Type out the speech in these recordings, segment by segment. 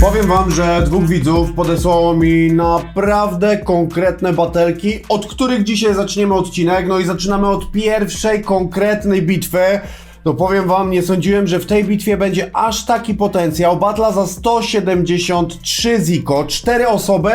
Powiem wam, że dwóch widzów podesłało mi naprawdę konkretne batelki, od których dzisiaj zaczniemy odcinek. No i zaczynamy od pierwszej konkretnej bitwy. No powiem wam, nie sądziłem, że w tej bitwie będzie aż taki potencjał. Batla za 173 ziko, 4 osoby.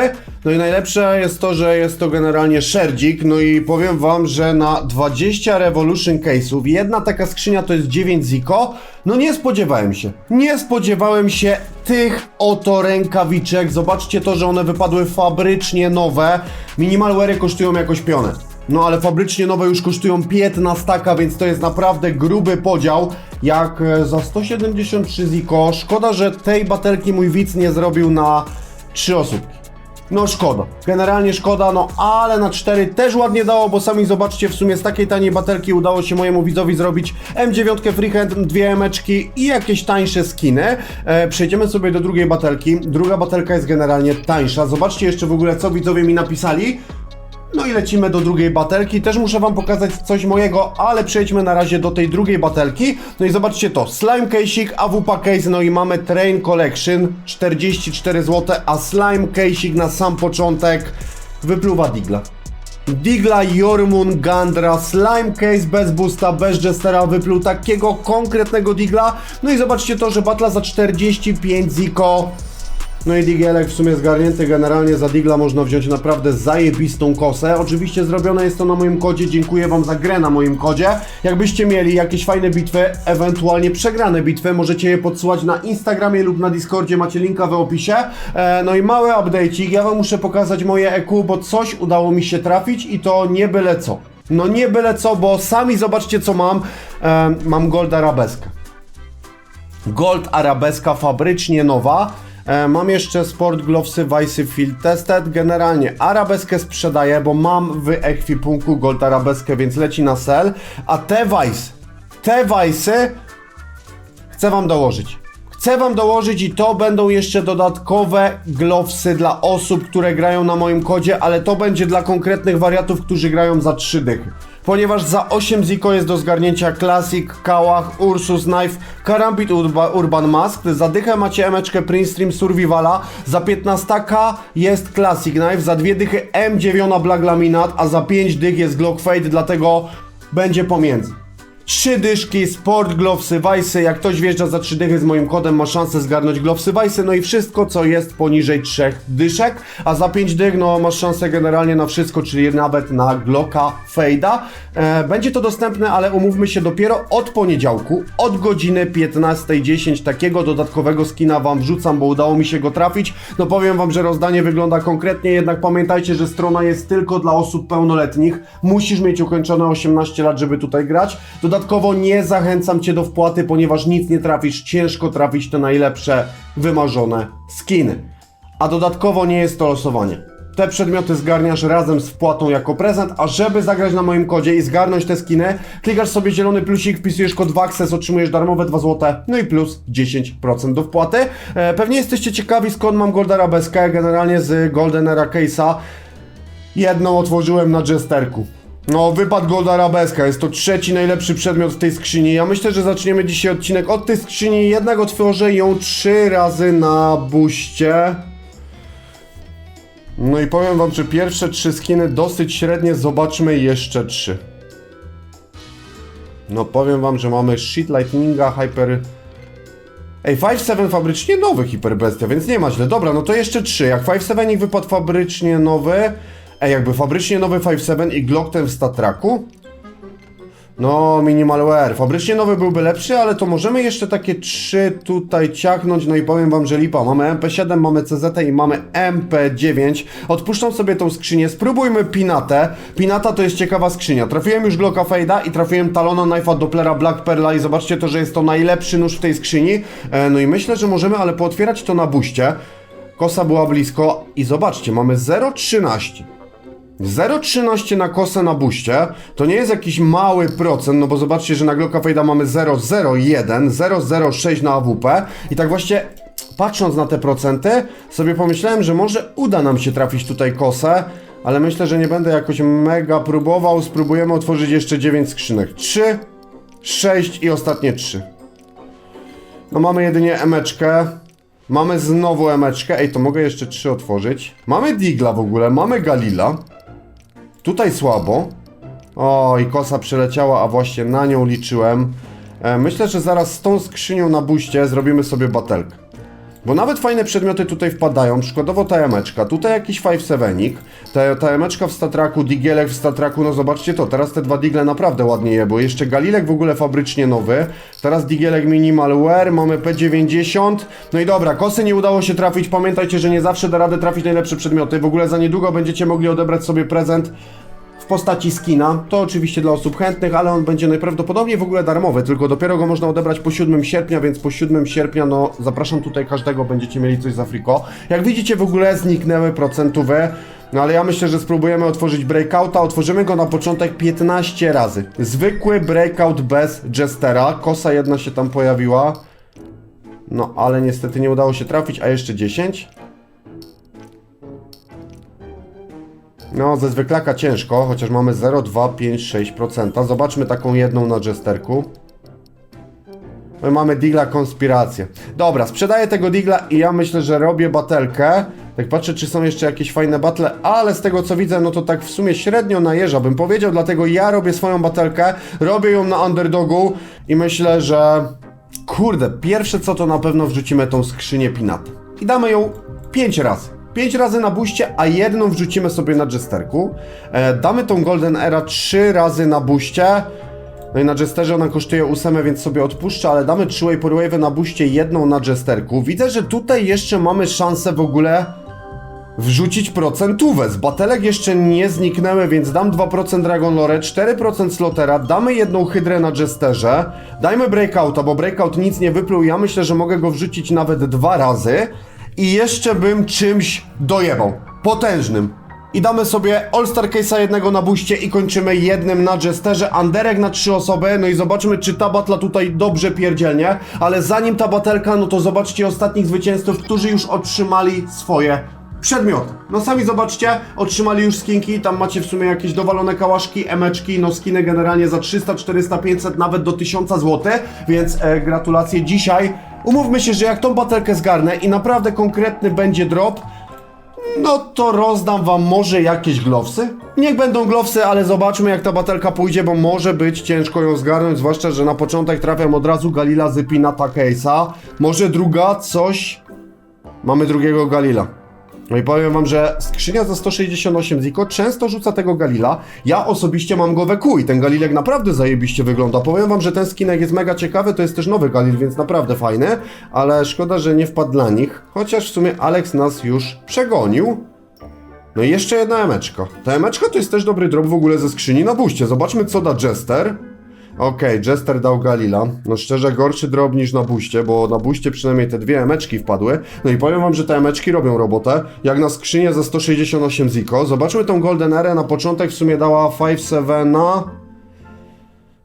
No i najlepsze jest to, że jest to generalnie szerdzik. No i powiem wam, że na 20 Revolution case'ów jedna taka skrzynia to jest 9 ziko. No nie spodziewałem się. Nie spodziewałem się tych oto rękawiczek. Zobaczcie to, że one wypadły fabrycznie nowe. Minimalware kosztują jakoś pionę. No ale fabrycznie nowe już kosztują 15 taka, więc to jest naprawdę gruby podział. Jak e, za 173 ziko. Szkoda, że tej batelki mój widz nie zrobił na 3 osóbki. No szkoda. Generalnie szkoda, no ale na 4 też ładnie dało, bo sami zobaczcie, w sumie z takiej taniej batelki udało się mojemu widzowi zrobić M9 Freehand, dwie emeczki i jakieś tańsze skiny. E, przejdziemy sobie do drugiej batelki. Druga batelka jest generalnie tańsza. Zobaczcie jeszcze w ogóle, co widzowie mi napisali. No i lecimy do drugiej batelki. Też muszę wam pokazać coś mojego, ale przejdźmy na razie do tej drugiej batelki. No i zobaczcie to, Slime Case'ik, AWP Case, no i mamy Train Collection, 44 zł, a Slime Case'ik na sam początek wypluwa Digla. Digla, Jormun, Gandra, Slime Case bez boosta, bez Jestera wypluł takiego konkretnego Digla. No i zobaczcie to, że batla za 45 ziko. No i Digielek w sumie zgarnięty, generalnie za Digla można wziąć naprawdę zajebistą kosę. Oczywiście zrobione jest to na moim kodzie, dziękuję Wam za grę na moim kodzie. Jakbyście mieli jakieś fajne bitwy, ewentualnie przegrane bitwy, możecie je podsyłać na Instagramie lub na Discordzie, macie linka w opisie. E, no i mały update'ik, ja Wam muszę pokazać moje EQ, bo coś udało mi się trafić i to nie byle co. No nie byle co, bo sami zobaczcie co mam. E, mam Gold Arabeskę. Gold Arabeska fabrycznie nowa. E, mam jeszcze Sport Glovesy Vice Field Tested. Generalnie Arabeskę sprzedaję, bo mam w ekwipunku Gold Arabeskę, więc leci na sel. A te Vice, te Vice'y chcę wam dołożyć. Chcę wam dołożyć i to będą jeszcze dodatkowe glowsy dla osób, które grają na moim kodzie, ale to będzie dla konkretnych wariatów, którzy grają za 3 dychy. Ponieważ za 8 ziko jest do zgarnięcia Classic, Kałach, Ursus Knife, Karambit Urba, Urban Mask, za dychę macie emeczkę Prince Stream Survivala, za 15k jest Classic Knife, za dwie dychy M9 Black Laminat, a za 5 dych jest Glock Fade, dlatego będzie pomiędzy. Trzy dyszki, sport, glowsy, wajsy. Jak ktoś wjeżdża za trzy dychy z moim kodem, ma szansę zgarnąć glowsy, wajsy. No i wszystko, co jest poniżej trzech dyszek. A za pięć dych, no masz szansę generalnie na wszystko, czyli nawet na Glocka Fejda. E, będzie to dostępne, ale umówmy się dopiero od poniedziałku, od godziny 15.10. Takiego dodatkowego skina wam wrzucam, bo udało mi się go trafić. No powiem wam, że rozdanie wygląda konkretnie, jednak pamiętajcie, że strona jest tylko dla osób pełnoletnich. Musisz mieć ukończone 18 lat, żeby tutaj grać. Nie zachęcam Cię do wpłaty, ponieważ nic nie trafisz, ciężko trafić te najlepsze, wymarzone skiny. A dodatkowo nie jest to losowanie. Te przedmioty zgarniasz razem z wpłatą jako prezent, a żeby zagrać na moim kodzie i zgarnąć te skiny, klikasz sobie zielony plusik, wpisujesz kod WAXES, otrzymujesz darmowe 2 zł, no i plus 10% do wpłaty. E, pewnie jesteście ciekawi skąd mam Gold Arabeskę, generalnie z Golden Era Case'a. Jedną otworzyłem na Jesterku. No, wypad Gold Arabeska, jest to trzeci najlepszy przedmiot w tej skrzyni. Ja myślę, że zaczniemy dzisiaj odcinek od tej skrzyni, jednak otworzę ją trzy razy na buście. No i powiem wam, że pierwsze trzy skiny dosyć średnie, zobaczmy jeszcze trzy. No powiem wam, że mamy Shit Lightninga, Hyper... Ej, 5-7 fabrycznie nowy Hyperbestia, więc nie ma źle. Dobra, no to jeszcze trzy. Jak 5-7 ich wypadł fabrycznie nowy... Ej, jakby fabrycznie nowy 5.7 i Glock ten w Statraku? No, minimalware. Fabrycznie nowy byłby lepszy, ale to możemy jeszcze takie trzy tutaj ciachnąć. No i powiem wam, że lipa. Mamy MP7, mamy CZ i mamy MP9. Odpuszczam sobie tą skrzynię. Spróbujmy Pinatę. Pinata to jest ciekawa skrzynia. Trafiłem już Glocka Fade'a i trafiłem Talona Knife'a Dopplera Black Perla i zobaczcie to, że jest to najlepszy nóż w tej skrzyni. E, no i myślę, że możemy ale pootwierać to na buście. Kosa była blisko i zobaczcie, mamy 0,13. 0,13 na kosę na buście to nie jest jakiś mały procent, no bo zobaczcie, że na Glocka Fade'a mamy 0,01, 0,06 na AWP i tak właśnie patrząc na te procenty sobie pomyślałem, że może uda nam się trafić tutaj kosę, ale myślę, że nie będę jakoś mega próbował, spróbujemy otworzyć jeszcze 9 skrzynek. 3, 6 i ostatnie 3. No mamy jedynie emeczkę. Mamy znowu emeczkę. Ej, to mogę jeszcze trzy otworzyć. Mamy Digla w ogóle, mamy Galila. Tutaj słabo. O, i kosa przyleciała, a właśnie na nią liczyłem. E, myślę, że zaraz z tą skrzynią na buście zrobimy sobie batelkę. Bo nawet fajne przedmioty tutaj wpadają, przykładowo ta emeczka, tutaj jakiś 5-7-ik, ta, ta emeczka w statraku, digielek w statraku, no zobaczcie to, teraz te dwa digle naprawdę ładnie je, bo jeszcze galilek w ogóle fabrycznie nowy, teraz digielek minimal wear, mamy P90, no i dobra, kosy nie udało się trafić, pamiętajcie, że nie zawsze da radę trafić najlepsze przedmioty, w ogóle za niedługo będziecie mogli odebrać sobie prezent postaci skina. To oczywiście dla osób chętnych, ale on będzie najprawdopodobniej w ogóle darmowy, tylko dopiero go można odebrać po 7 sierpnia, więc po 7 sierpnia, no zapraszam tutaj każdego, będziecie mieli coś z Afriko. Jak widzicie w ogóle zniknęły procentowe, no ale ja myślę, że spróbujemy otworzyć breakouta, otworzymy go na początek 15 razy. Zwykły breakout bez jestera, kosa jedna się tam pojawiła. No, ale niestety nie udało się trafić, a jeszcze 10. No, ze zwyklaka ciężko, chociaż mamy 0,256%. Zobaczmy taką jedną na jesterku. My mamy digla konspirację. Dobra, sprzedaję tego digla i ja myślę, że robię batelkę. Tak patrzę, czy są jeszcze jakieś fajne battle, ale z tego co widzę, no to tak w sumie średnio najeża bym powiedział, dlatego ja robię swoją batelkę, robię ją na underdogu i myślę, że kurde, pierwsze co to na pewno wrzucimy tą skrzynię pinat. I damy ją 5 razy. 5 razy na buście, a jedną wrzucimy sobie na jesterku. E, damy tą Golden Era 3 razy na buście. No i na Jesterze ona kosztuje 8, więc sobie odpuszczę, ale damy 3 Vapor Wave na buście, jedną na Jesterku. Widzę, że tutaj jeszcze mamy szansę w ogóle wrzucić procentówę. Z batelek jeszcze nie zniknęły, więc dam 2% Dragon Lore, 4% Slotera, damy jedną Hydrę na Jesterze, dajmy Breakouta, bo Breakout nic nie wypluł, ja myślę, że mogę go wrzucić nawet dwa razy i jeszcze bym czymś dojebał. Potężnym. I damy sobie All-Star Case'a jednego na buście i kończymy jednym na Jesterze, Anderek na trzy osoby, no i zobaczymy czy ta batla tutaj dobrze pierdzielnie, ale zanim ta batelka, no to zobaczcie ostatnich zwycięzców, którzy już otrzymali swoje przedmioty. No sami zobaczcie, otrzymali już skinki, tam macie w sumie jakieś dowalone kałaszki, emeczki, no skiny generalnie za 300, 400, 500, nawet do 1000 zł, więc e, gratulacje dzisiaj. Umówmy się, że jak tą batelkę zgarnę i naprawdę konkretny będzie drop, no to rozdam wam może jakieś glowsy. Niech będą glowsy, ale zobaczmy jak ta batelka pójdzie, bo może być ciężko ją zgarnąć, zwłaszcza, że na początek trafiam od razu Galila Zypinata Case'a. Może druga, coś... Mamy drugiego Galila. No i powiem wam, że skrzynia za 168 Ziko często rzuca tego Galila. Ja osobiście mam go we Q i ten Galilek naprawdę zajebiście wygląda. Powiem wam, że ten skinek jest mega ciekawy, to jest też nowy Galil, więc naprawdę fajny, ale szkoda, że nie wpadł dla nich. Chociaż w sumie Alex nas już przegonił. No i jeszcze jedna emeczka. Ta emeczka to jest też dobry drop w ogóle ze skrzyni na buście. Zobaczmy co da Jester. Okej, Jester dał Galila. No szczerze gorszy drop niż na buście, bo na buście przynajmniej te dwie emeczki wpadły. No i powiem wam, że te emeczki robią robotę. Jak na skrzynię za 168 Ziko. Zobaczmy tą Golden Era. Na początek w sumie dała 5-7 na...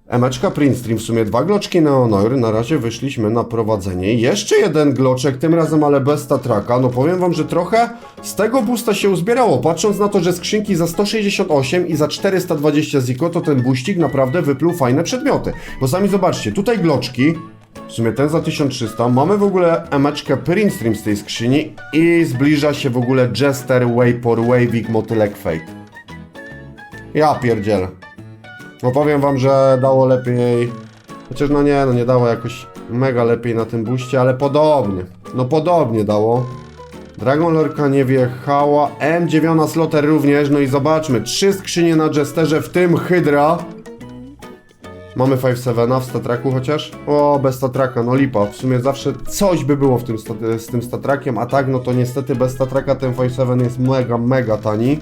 Emeczka Print Stream, w sumie dwa gloczki Neonoir, na razie wyszliśmy na prowadzenie. Jeszcze jeden gloczek, tym razem ale bez Tatraka. No powiem wam, że trochę z tego boosta się uzbierało. Patrząc na to, że skrzynki za 168 i za 420 ziko, to ten boościk naprawdę wypluł fajne przedmioty. Bo sami zobaczcie, tutaj gloczki, w sumie ten za 1300, mamy w ogóle emeczkę Print Stream z tej skrzyni i zbliża się w ogóle Jester, Vapor, Wavik, Motylek Fate. Ja pierdzielę. No powiem wam, że dało lepiej. Chociaż no nie, no nie dało jakoś mega lepiej na tym buście, ale podobnie. No podobnie dało. Dragon Lorka nie wjechała, M9 Slotter również, no i zobaczmy, trzy skrzynie na Jesterze, w tym Hydra. Mamy 5-7 w statraku chociaż? O, bez statraka, no lipa. W sumie zawsze coś by było w tym z tym statrakiem, a tak, no to niestety bez statraka ten 5-7 jest mega, mega tani.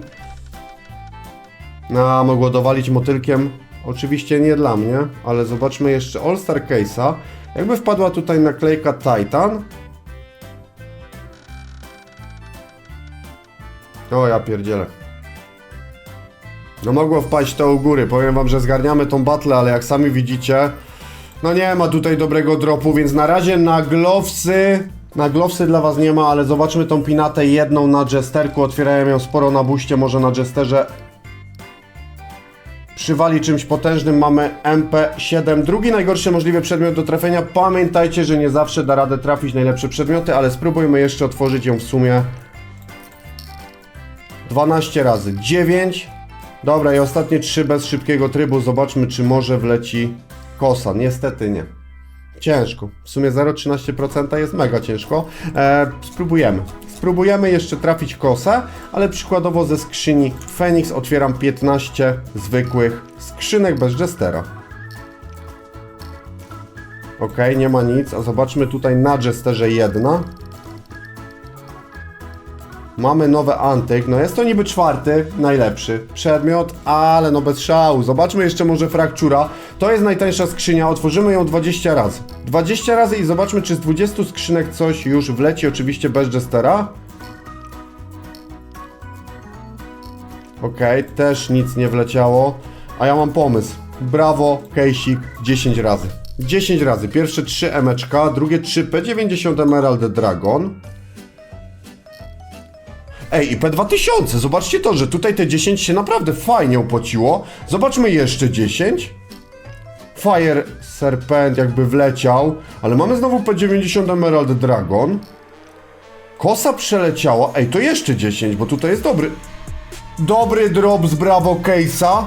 A, mogło dowalić motylkiem. Oczywiście nie dla mnie, ale zobaczmy jeszcze All Star Case'a. Jakby wpadła tutaj naklejka Titan. O, ja pierdzielę. No mogło wpaść to u góry. Powiem wam, że zgarniamy tą battle, ale jak sami widzicie, no nie ma tutaj dobrego dropu, więc na razie na glowsy... Na glowsy dla was nie ma, ale zobaczmy tą pinatę jedną na jesterku. Otwierają ją sporo na buście, może na jesterze przywali czymś potężnym, mamy MP7. Drugi najgorszy możliwy przedmiot do trafienia. Pamiętajcie, że nie zawsze da radę trafić najlepsze przedmioty, ale spróbujmy jeszcze otworzyć ją w sumie 12 razy. 9. Dobra, i ostatnie 3 bez szybkiego trybu. Zobaczmy, czy może wleci kosa. Niestety nie. Ciężko. W sumie 0,13% jest mega ciężko. E, spróbujemy. Spróbujemy jeszcze trafić kosę, ale przykładowo ze skrzyni Phoenix otwieram 15 zwykłych skrzynek bez Jestera. Ok, nie ma nic. A zobaczmy tutaj na Jesterze jedna. Mamy nowy antyk, no jest to niby czwarty, najlepszy przedmiot, ale no bez szału. Zobaczmy jeszcze może fraktura. To jest najtańsza skrzynia, otworzymy ją 20 razy. 20 razy i zobaczmy, czy z 20 skrzynek coś już wleci, oczywiście bez Jestera. Okej, też nic nie wleciało. A ja mam pomysł. Brawo, Kejsik, 10 razy. 10 razy. Pierwsze 3 emeczka, drugie 3 P90 Emerald Dragon. Ej, i P2000, zobaczcie to, że tutaj te 10 się naprawdę fajnie opłaciło. Zobaczmy jeszcze 10. Fire Serpent jakby wleciał, ale mamy znowu P90 Emerald Dragon. Kosa przeleciała. Ej, to jeszcze 10, bo tutaj jest dobry. Dobry drop z Bravo Case'a.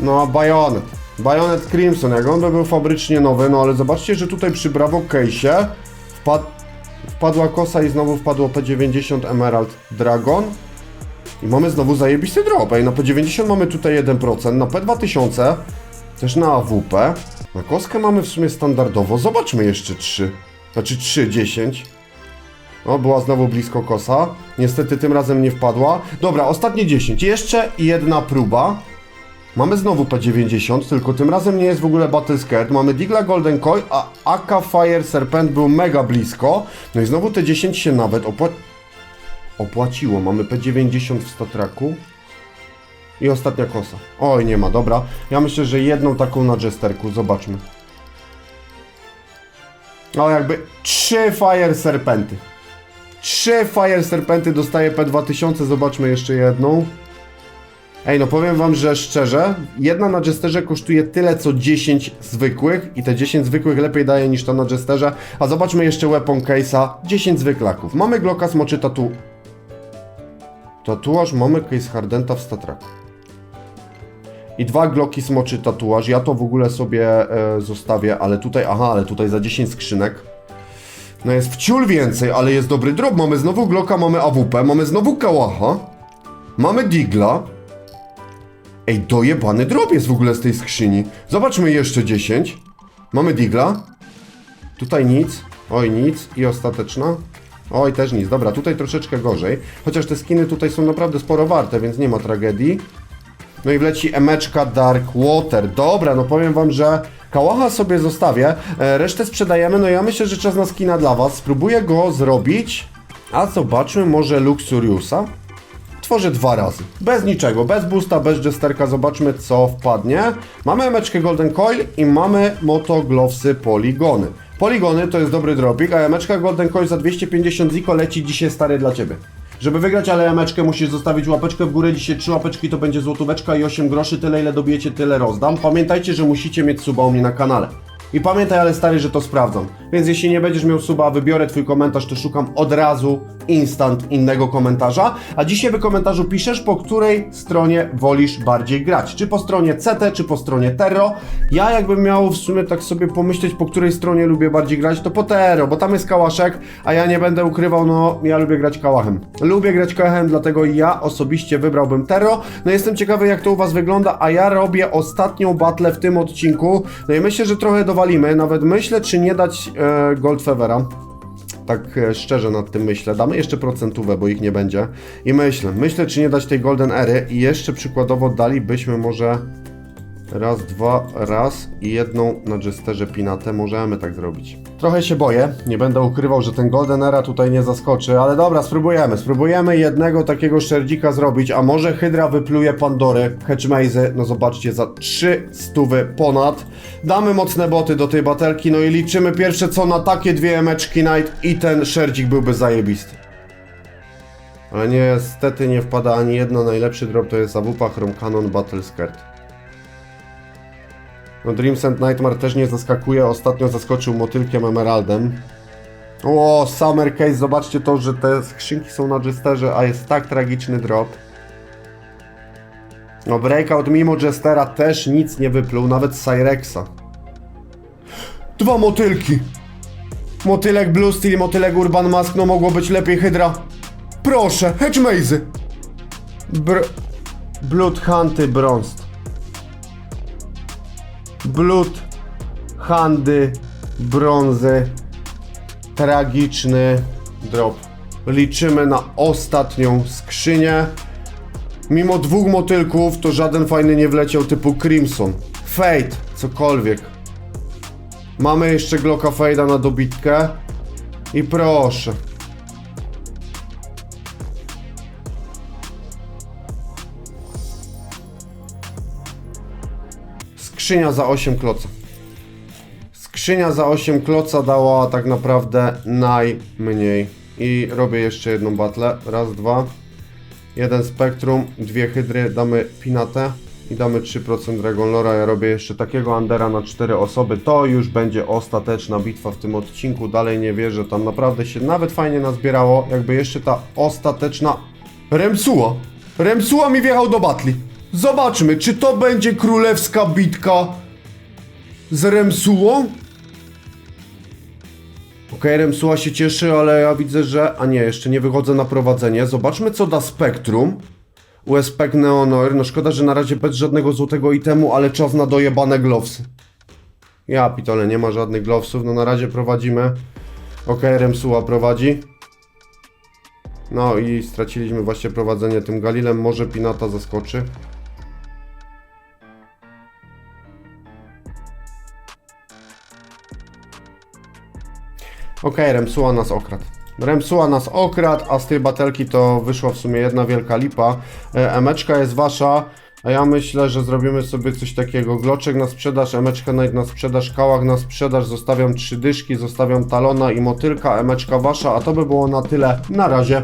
No, Bayonet. Bayonet Crimson, jak on by był fabrycznie nowy, no ale zobaczcie, że tutaj przy Bravo Case'ie wpadł Wpadła kosa i znowu wpadło P90 Emerald Dragon. I mamy znowu zajebisty drop. Ej, na P90 mamy tutaj 1%, na P2000 też na AWP. Na koskę mamy w sumie standardowo. Zobaczmy jeszcze 3. Znaczy 3, 10. O, była znowu blisko kosa. Niestety tym razem nie wpadła. Dobra, ostatnie 10. Jeszcze jedna próba. Mamy znowu P90, tylko tym razem nie jest w ogóle Battle Skirt. Mamy Digla Golden Koi, a AK Fire Serpent był mega blisko. No i znowu te 10 się nawet opła... opłaciło. Mamy P90 w statraku. I ostatnia kosa. Oj, nie ma, dobra. Ja myślę, że jedną taką na Jesterku. Zobaczmy. O, jakby trzy Fire Serpenty. Trzy Fire Serpenty dostaje P2000. Zobaczmy jeszcze jedną. Ej, no powiem wam, że szczerze, jedna na Jesterze kosztuje tyle co 10 zwykłych i te 10 zwykłych lepiej daje niż ta na Jesterze. A zobaczmy jeszcze Weapon Case'a, 10 zwyklaków. Mamy Glocka, smoczy tatu... Tatuaż, mamy Case Hardenta w statraku. I dwa Glocki smoczy tatuaż, ja to w ogóle sobie e, zostawię, ale tutaj, aha, ale tutaj za 10 skrzynek. No jest wciul więcej, ale jest dobry drop. Mamy znowu Glocka, mamy AWP, mamy znowu Kałacha. Mamy Digla. Ej, dojebany drop jest w ogóle z tej skrzyni. Zobaczmy jeszcze 10. Mamy Digla. Tutaj nic. Oj, nic. I ostateczna. Oj, też nic. Dobra, tutaj troszeczkę gorzej. Chociaż te skiny tutaj są naprawdę sporo warte, więc nie ma tragedii. No i wleci emeczka Dark Water. Dobra, no powiem wam, że Kałacha sobie zostawię. E, resztę sprzedajemy. No ja myślę, że czas na skina dla was. Spróbuję go zrobić. A zobaczmy może Luxuriusa tworzę dwa razy. Bez niczego, bez boosta, bez jesterka. Zobaczmy co wpadnie. Mamy emeczkę Golden Coil i mamy Moto Glovesy Poligony. Poligony to jest dobry dropik, a emeczka Golden Coil za 250 ziko leci dzisiaj stary dla Ciebie. Żeby wygrać ale emeczkę musisz zostawić łapeczkę w górę, dzisiaj trzy łapeczki to będzie złotóweczka i 8 groszy, tyle ile dobijecie tyle rozdam. Pamiętajcie, że musicie mieć suba u mnie na kanale. I pamiętaj, ale stary, że to sprawdzam. Więc jeśli nie będziesz miał suba, wybiorę twój komentarz, to szukam od razu instant innego komentarza. A dzisiaj w komentarzu piszesz, po której stronie wolisz bardziej grać. Czy po stronie CT, czy po stronie Terro. Ja jakbym miał w sumie tak sobie pomyśleć, po której stronie lubię bardziej grać, to po Terro, bo tam jest kałaszek, a ja nie będę ukrywał, no ja lubię grać kałachem. Lubię grać kałachem, dlatego ja osobiście wybrałbym Terro. No jestem ciekawy, jak to u was wygląda, a ja robię ostatnią battle w tym odcinku. No i myślę, że trochę dowalimy. Nawet myślę, czy nie dać Goldfevera. Tak e, szczerze nad tym myślę. Damy jeszcze procentówę, bo ich nie będzie. I myślę, myślę, czy nie dać tej Golden Ery i jeszcze przykładowo dalibyśmy może raz, dwa, raz i jedną na Jesterze Pinatę. Możemy tak zrobić. Trochę się boję, nie będę ukrywał, że ten Golden Era tutaj nie zaskoczy, ale dobra, spróbujemy. Spróbujemy jednego takiego szerdzika zrobić, a może Hydra wypluje Pandory, Hedgemazy, no zobaczcie, za 3 stówy ponad. Damy mocne boty do tej batelki, no i liczymy pierwsze co na takie dwie emeczki Night i ten szerdzik byłby zajebisty. Ale niestety nie wpada ani jedna. Najlepszy drop to jest AWP Chrome Cannon Battle Skirt. No Dreams and Nightmare też nie zaskakuje. Ostatnio zaskoczył motylkiem Emeraldem. O, Summer Case, zobaczcie to, że te skrzynki są na Jesterze, a jest tak tragiczny drop. No Breakout mimo Jestera też nic nie wypluł, nawet Cyrexa. Dwa motylki! Motylek Blue Steel motylek Urban Mask, no mogło być lepiej Hydra. Proszę, Hedge Maze! Br... Blood Hunty Bronzed. Blood Handy brązy. Tragiczny drop. Liczymy na ostatnią skrzynię. Mimo dwóch motylków, to żaden fajny nie wleciał typu Crimson. Fate, cokolwiek. Mamy jeszcze Glocka Fade'a na dobitkę. I proszę. Skrzynia za 8 kloca. Skrzynia za 8 kloca dała tak naprawdę najmniej. I robię jeszcze jedną batlę. Raz, dwa. Jeden spektrum, dwie hydry, damy pinatę i damy 3% Dragon Lora. Ja robię jeszcze takiego Andera na 4 osoby. To już będzie ostateczna bitwa w tym odcinku. Dalej nie wierzę, tam naprawdę się nawet fajnie nazbierało. Jakby jeszcze ta ostateczna Remsuła. Remsuła mi wjechał do batli. Zobaczmy, czy to będzie królewska bitka z Remsułą? Okej, Remsuła się cieszy, ale ja widzę, że... A nie, jeszcze nie wychodzę na prowadzenie. Zobaczmy, co da Spektrum. USP Neonoir. No szkoda, że na razie bez żadnego złotego itemu, ale czas na dojebane glowsy. Ja pitole, nie ma żadnych glowsów. No na razie prowadzimy. Okej, Remsuła prowadzi. No i straciliśmy właśnie prowadzenie tym Galilem. Może Pinata zaskoczy. Okej, Remsuła nas okradł. Remsuła nas okradł, a z tej batelki to wyszła w sumie jedna wielka lipa. E, Emeczka jest wasza, a ja myślę, że zrobimy sobie coś takiego. Gloczek na sprzedaż, Emeczka Knight na sprzedaż, Kałach na sprzedaż, zostawiam trzy dyszki, zostawiam talona i motylka, Emeczka wasza, a to by było na tyle. Na razie.